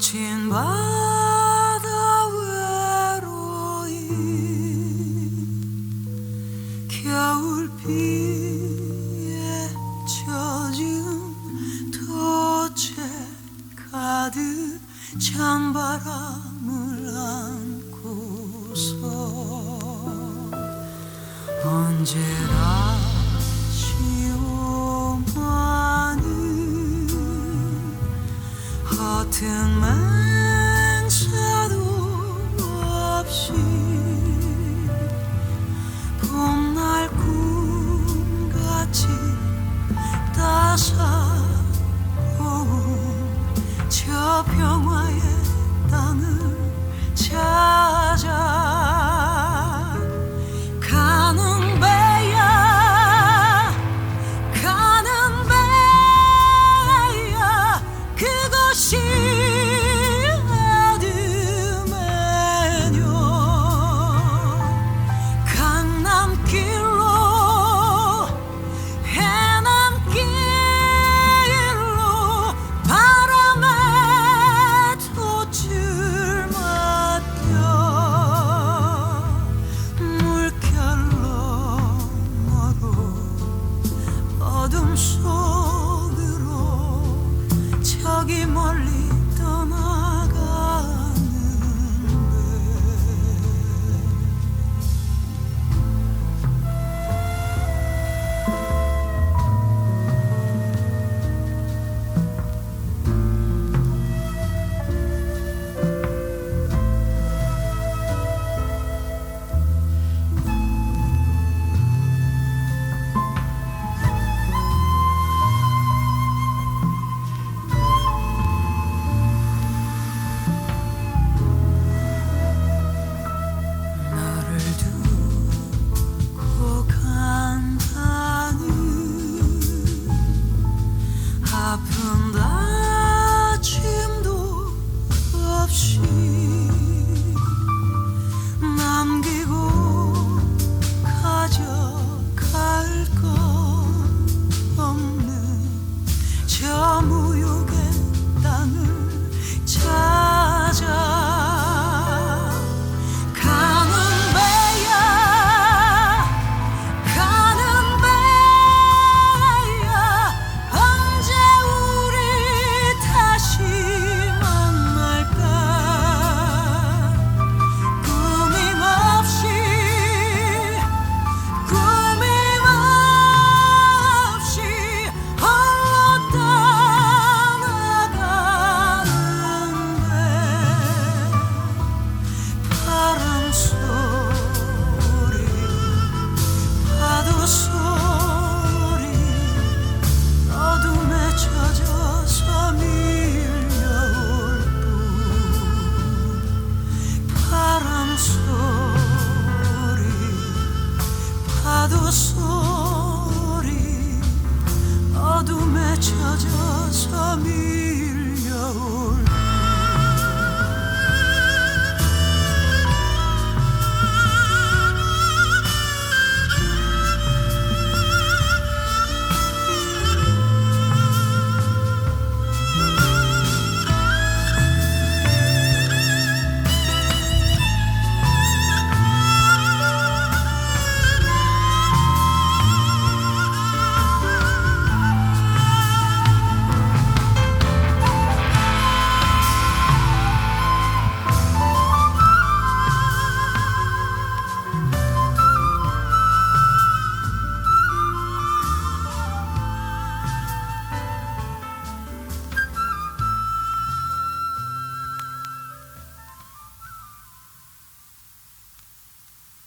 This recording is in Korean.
거친 밤 가득 찬바람을 안고서 언제나 시오만은 같은 맹세도 없이 봄날 꿈같이 따사 평화의 땅을 찾 动手